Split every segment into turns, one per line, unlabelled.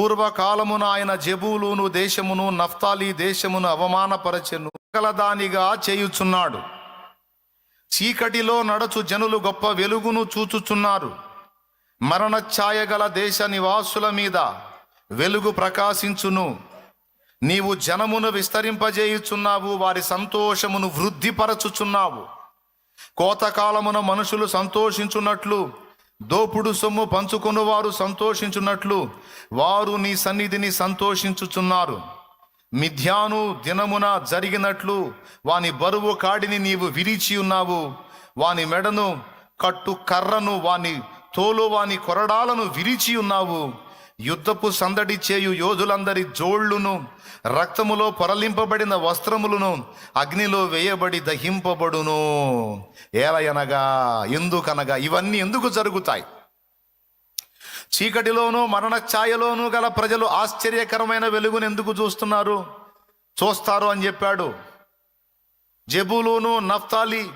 పూర్వకాలమున ఆయన జబూలును దేశమును నఫ్తాలి దేశమును అవమానపరచెను కలదానిగా చేయుచున్నాడు. చీకటిలో నడచు జనులు గొప్ప వెలుగును చూచుచున్నారు. మరణఛాయ గల దేశ నివాసుల మీద వెలుగు ప్రకాశించును. నీవు జనమును విస్తరింపజేయుచున్నావు వారి సంతోషమును వృద్ధిపరచుచున్నావు. కోతకాలమున మనుషులు సంతోషించున్నట్లు దోపుడు సొమ్ము పంచుకొని వారు సంతోషించున్నట్లు వారు నీ సన్నిధిని సంతోషించుచున్నారు. మిథ్యాను దినమున జరిగినట్లు వాని బరువు కాడిని నీవు విరిచి ఉన్నావు. వాని మెడను కట్టు కర్రను వాని తోలు వాని కొరడాలను విరిచి ఉన్నావు. యుద్ధపు సందడి చేయు యోధులందరి జోళ్ళును రక్తములో పొరలింపబడిన వస్త్రములను అగ్నిలో వేయబడి దహింపబడును. ఏలయనగా ఎందుకనగా ఇవన్నీ ఎందుకు జరుగుతాయి? చీకటిలోనూ మరణ ఛాయలోనూ గల ప్రజలు ఆశ్చర్యకరమైన వెలుగును ఎందుకు చూస్తున్నారు? చూస్తారు అని చెప్పాడు. జబులును నఫ్తాలి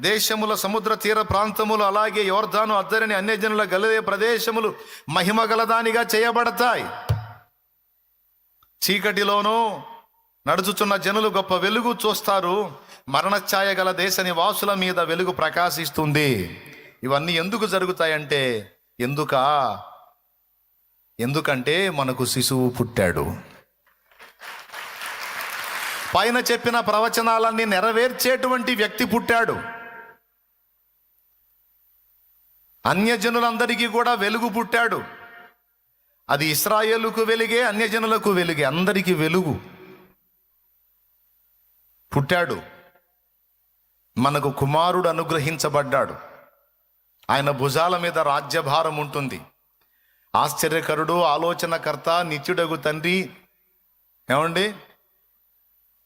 దేశముల సముద్ర తీర ప్రాంతములు అలాగే యోర్ధాను అద్దరిని అన్యజనుల గలదే ప్రదేశములు మహిమ గలదానిగా చేయబడతాయి. చీకటిలోనూ నడుచుచున్న జనులు గొప్ప వెలుగు చూస్తారు. మరణఛాయ గల దేశ నివాసుల మీద వెలుగు ప్రకాశిస్తుంది. ఇవన్నీ ఎందుకు జరుగుతాయంటే ఎందుక? ఎందుకంటే మనకు శిశువు పుట్టాడు. పైన చెప్పిన ప్రవచనాలన్నీ నెరవేర్చేటువంటి వ్యక్తి పుట్టాడు. అన్యజనులందరికీ కూడా వెలుగు పుట్టాడు. అది ఇస్రాయేలుకు వెలిగే అన్యజనులకు వెలుగే అందరికీ వెలుగు పుట్టాడు. మనకు కుమారుడు అనుగ్రహించబడ్డాడు. ఆయన భుజాల మీద రాజ్యభారం ఉంటుంది. ఆశ్చర్యకరుడు ఆలోచనకర్త నిత్యుడగు తండ్రి ఏమండి?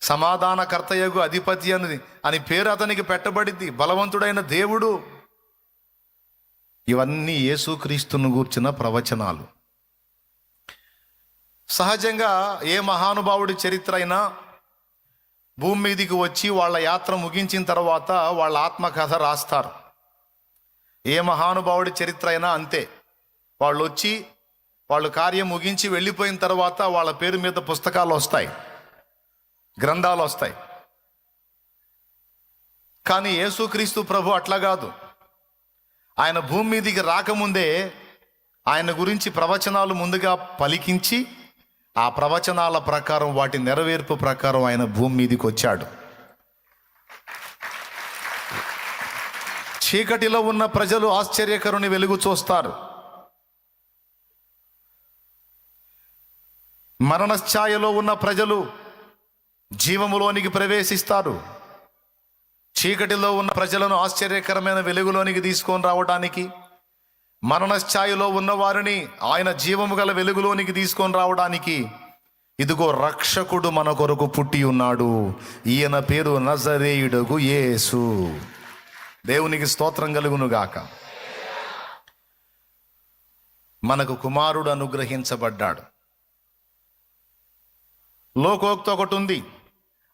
సమాధానకర్తయగు అధిపతి అని అని పేరు అతనికి పెట్టబడింది బలవంతుడైన దేవుడు. ఇవన్నీ యేసుక్రీస్తును గూర్చిన ప్రవచనాలు. సహజంగా ఏ మహానుభావుడి చరిత్ర అయినా భూమి మీదికి వచ్చి వాళ్ళ యాత్ర ముగించిన తర్వాత వాళ్ళ ఆత్మకథ రాస్తారు. ఏ మహానుభావుడి చరిత్ర అయినా అంతే. వాళ్ళు వచ్చి వాళ్ళు కార్యం ముగించి వెళ్ళిపోయిన తర్వాత వాళ్ళ పేరు మీద పుస్తకాలు వస్తాయి. గ్రంథాలు వస్తాయి. కానీ యేసుక్రీస్తు ప్రభు అట్లా కాదు. ఆయన భూమి మీదికి రాకముందే ఆయన గురించి ప్రవచనాలు ముందుగా పలికించి ఆ ప్రవచనాల ప్రకారం వాటి నెరవేర్పు ప్రకారం ఆయన భూమి మీదికి వచ్చాడు. చీకటిలో ఉన్న ప్రజలు ఆశ్చర్యకరుని వెలుగు చూస్తారు. మరణఛాయలో ఉన్న ప్రజలు జీవములోనికి ప్రవేశిస్తారు. చీకటిలో ఉన్న ప్రజలను ఆశ్చర్యకరమైన వెలుగులోనికి తీసుకొని రావడానికి మరణస్థాయిలో ఉన్న వారిని ఆయన జీవము గల వెలుగులోనికి తీసుకొని రావడానికి ఇదిగో రక్షకుడు మన కొరకు పుట్టి ఉన్నాడు. ఈయన పేరు నజరేయుడుగు యేసు. దేవునికి స్తోత్రం కలుగునుగాక. మనకు కుమారుడు అనుగ్రహించబడ్డాడు. లోకోక్తి ఒకటి ఉంది.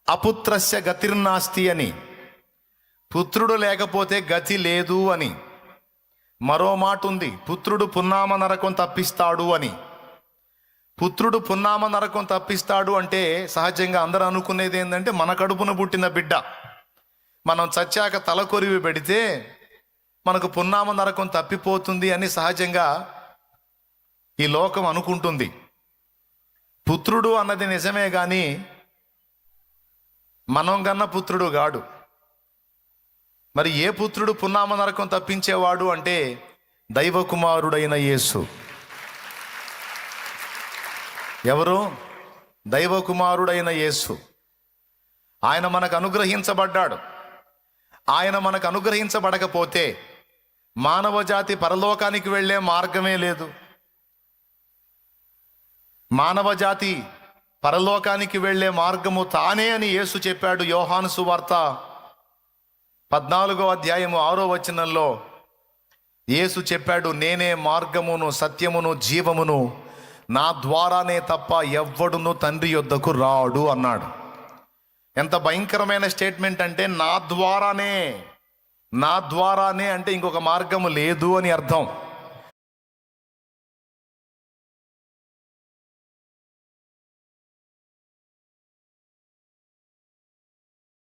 అపుత్రస్య గతిర్నాస్తి అని. పుత్రుడు లేకపోతే గతి లేదు అని. మరో మాట ఉంది పుత్రుడు పున్నామ నరకం తప్పిస్తాడు అని. పుత్రుడు పున్నామ నరకం తప్పిస్తాడు అంటే సహజంగా అందరూ అనుకునేది ఏంటంటే మన కడుపున పుట్టిన బిడ్డ. మనం చచ్చాక తలకొరివి పెడితే మనకు పున్నామ నరకం తప్పిపోతుంది అని సహజంగా ఈ లోకం అనుకుంటుంది. పుత్రుడు అన్నది నిజమే కానీ మనం కన్న పుత్రుడు గాడు. మరి ఏ పుత్రుడు పున్నామ నరకం తప్పించేవాడు అంటే దైవకుమారుడైన యేసు. ఎవరు? దైవ కుమారుడైన యేసు. ఆయన మనకు అనుగ్రహించబడ్డాడు. ఆయన మనకు అనుగ్రహించబడకపోతే మానవ జాతి పరలోకానికి వెళ్ళే మార్గమే లేదు. మానవ జాతి పరలోకానికి వెళ్ళే మార్గము తానే అని యేసు చెప్పాడు యోహాను సువార్త పద్నాలుగో అధ్యాయము ఆరో వచనంలో యేసు చెప్పాడు నేనే మార్గమును సత్యమును జీవమును. నా ద్వారానే తప్ప ఎవ్వడును తండ్రి యొద్దకు రాడు అన్నాడు. ఎంత భయంకరమైన స్టేట్మెంట్ అంటే నా ద్వారానే నా ద్వారానే అంటే ఇంకొక మార్గము లేదు అని అర్థం.